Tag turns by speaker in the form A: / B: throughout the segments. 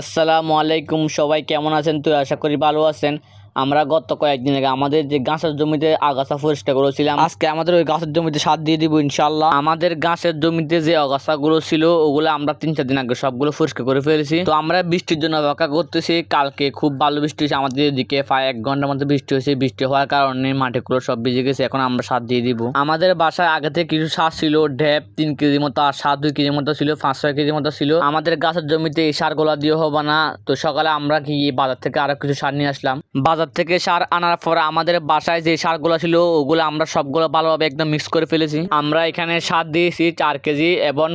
A: আসসালামু আলাইকুম সবাই কেমন আছেন? তুই আশা করি ভালো আছেন। আমরা গত কয়েকদিন আগে আমাদের যে গাছের জমিতে আগাছা পরিষ্কার করেছিলাম, আজকে আমাদের ওই গাছের জমিতে সার দিয়ে দিব ইনশাল্লাহ আমাদের গাছের জমিতে যে আগাছাগুলো ছিল, ওগুলো আমরা তিন চার দিন আগে সবগুলো পরিষ্কার করে ফেলেছি। তো আমরা বৃষ্টির জন্য অপেক্ষা করতেছি। কালকে খুব ভালো বৃষ্টি হয়েছে। আমাদের এদিকে প্রায় এক ঘণ্টার মধ্যে বৃষ্টি হয়েছে। বৃষ্টি হওয়ার কারণে মাটিগুলো সব ভিজে গেছে। এখন আমরা সার দিয়ে দিব। আমাদের বাসায় আগে থেকে কিছু সার ছিল। ঢেপ তিন কেজি মতো আর সাত দুই কেজির মতো ছিল, পাঁচ ছয় কেজির মতো ছিল। আমাদের গাছের জমিতে এই সারগুলো দিয়ে হবে না। তো সকালে আমরা কি বাজার থেকে আরও কিছু সার নিয়ে আসলাম। বাজার থেকে সার আনার পর আমাদের বাসায় যে সারগুলো ছিল, ওগুলো আমরা সবগুলো ভালোভাবে একদম মিক্স করে ফেলেছি। আমরা এখানে সার দিয়েছি চার কেজি এবং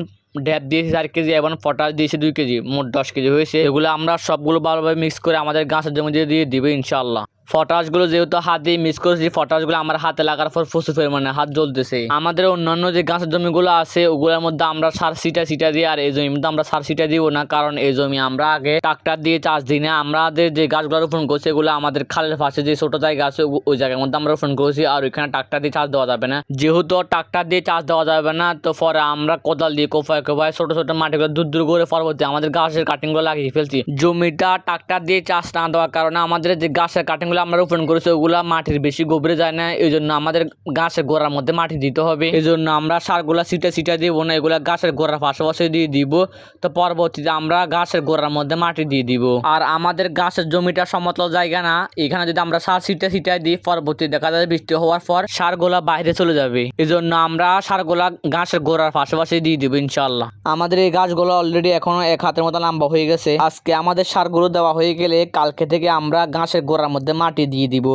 A: ড্যাপ দিয়েছি চার কেজি এবং পটাশ দিয়েছি দুই কেজি, মোট দশ কেজি হয়েছে। এগুলো আমরা সবগুলো ভালোভাবে মিক্স করে আমাদের গাছের দিয়ে দিয়ে দিবে ইনশাল্লাহ পটাশগুলো যেহেতু হাত দিয়ে মিক্স করেছি পটাশগুলো আমার হাতে লাগার পর প্রচুর পরিমাণে হাত জ্বলতেছে। আমাদের অন্যান্য যে গাছের জমিগুলো আছে, ওগুলোর মধ্যে আমরা সার সিটা সিটা দিই, আর এই জমির মধ্যে আমরা সার সিটা দিব না, কারণ এই জমি আমরা আগে ট্রাক্টর দিয়ে চাষ দিই না। আমাদের যে গাছগুলো রোপণ করছি, এগুলো আমাদের খালের পাশে যে ছোট জায়গা আছে ওই জায়গার মধ্যে আমরা রোপণ করেছি, আর ওইখানে ট্রাক্টর দিয়ে চাষ দেওয়া যাবে না। যেহেতু ট্রাক্টর দিয়ে চাষ দেওয়া যাবে না, তো পরে আমরা কোদাল দিয়ে কোপায় কোপায় ছোট ছোট মাটিগুলো দূর দূর করে পরবর্তী আমাদের গাছের কাটিংগুলো লাগিয়ে ফেলছি। জমিটা ট্রাক্টর দিয়ে চাষ না দেওয়ার কারণে আমাদের যে গাছের কাটিংগুলো আমরা রোপণ করেছি, ওগুলা মাটির বেশি গভীরে যায় না এই জন্য আমাদের গাছের গোড়ার মধ্যে মাটি দিতে হবে। এই জন্য আমরা সারগুলা সিটে সিটে দিব না, এগুলা গাছের গোড়ার পাশাপাশি দিয়ে দিব। তো পরবর্তীতে আমরা গাছের গোড়ার মধ্যে মাটি দিয়ে দিব। আর আমাদের গাছের জমিটা সমতল জায়গা না, এখানে যদি আমরা সার সিটে সিটে দিই, পরবর্তী দেখা যায় বৃষ্টি হওয়ার পর সারগুলা বাইরে চলে যাবে। এই জন্য আমরা সারগুলা গাছের গোড়ার পাশাপাশি দিয়ে দিব ইনশাল্লাহ আমাদের এই গাছগুলো অলরেডি এখনও এক হাতের মতো লম্বা হয়ে গেছে। আজকে আমাদের সারগুলো দেওয়া হয়ে গেলে কালকে থেকে আমরা গাছের গোড়ার মধ্যে মাটি দিয়ে দিব।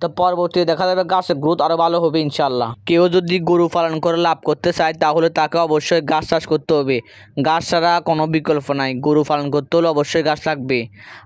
A: তো পরবর্তীতে দেখা যাবে গাছের গ্রোথ আরও ভালো হবে ইনশাল্লাহ কেউ যদি গরু পালন করে লাভ করতে চায়, তাহলে তাকে অবশ্যই গাছ চাষ করতে হবে। গাছ ছাড়া কোনো বিকল্প নাই। গরু পালন করতে হলে অবশ্যই গাছ লাগবে।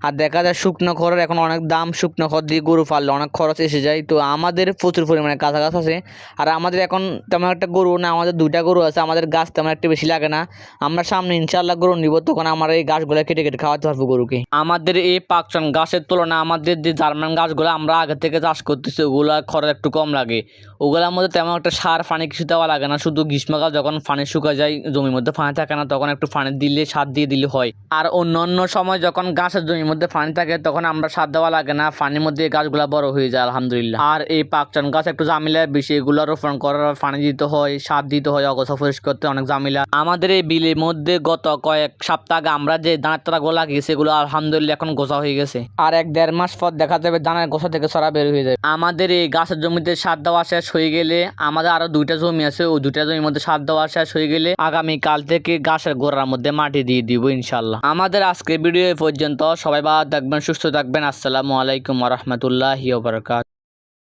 A: আর দেখা যায় শুকনো খড়ের এখন অনেক দাম, শুকনো খড় দিয়ে গরু পাললে অনেক খরচ এসে যায়। তো আমাদের প্রচুর পরিমাণে কাঁচা গাছ আছে। আর আমাদের এখন তেমন একটা গরু না, আমাদের দুইটা গরু আছে, আমাদের গাছ তেমন একটা বেশি লাগে না। আমরা সামনে ইনশাল্লাহ গরু নিব, তখন আমরা এই গাছগুলো কেটে কেটে খাওয়াতে পারব গরুকে। আমাদের এই পাকচন গাছের তুলনায় আমাদের যে জার্মান গাছগুলো আমরা আগে থেকে চাষ করতেছি, ওগুলা খরচ একটু কম লাগে। ওগুলোর মধ্যে তেমন একটা সার, পানি কিছু দেওয়া লাগে না, শুধু গ্রীষ্মকাল যখন পানি শুকা যায়, জমির মধ্যে পানি থাকে না, তখন একটু পানি দিলে, সার দিয়ে দিলে হয়। আর অন্য অন্য সময় যখন গাছের জমির মধ্যে পানি থাকে, তখন আমরা সার দেওয়া লাগে না, পানির মধ্যে গাছগুলো বড় হয়ে যায়, আলহামদুলিল্লাহ। আর এই পাকচান গাছ একটু জামিলা বেশি, এগুলো রোপণ করার পানি দিতে হয়, সার দিতে হয়, অগছা পরিষ্কার করতে অনেক জামিলা আমাদের এই বিলের মধ্যে গত কয়েক সপ্তাহ আগে আমরা যে দানার তারা গোলা লাগিয়েছি, এগুলো আলহামদুলিল্লাহ এখন গোছা হয়ে গেছে। আর এক দেড় মাস পর দেখা যাবে দানার গোছা থেকে সরা বের হয়ে যায়। আমাদের এই গাছের জমিতে সার দেওয়া শেষ হয়ে গেলে আমাদের আরও দুইটা জমি আছে, ওই দুইটা জমির মধ্যে সার দেওয়া শেষ হয়ে গেলে আগামী কাল থেকে গাছের গোড়ার মধ্যে মাটি দিয়ে দিব ইনশাল্লাহ আমাদের আজকে ভিডিও পর্যন্ত। সবাই ভালো থাকবেন, সুস্থ থাকবেন। আসসালামু আলাইকুম রহমতুল্লাহ বারকাত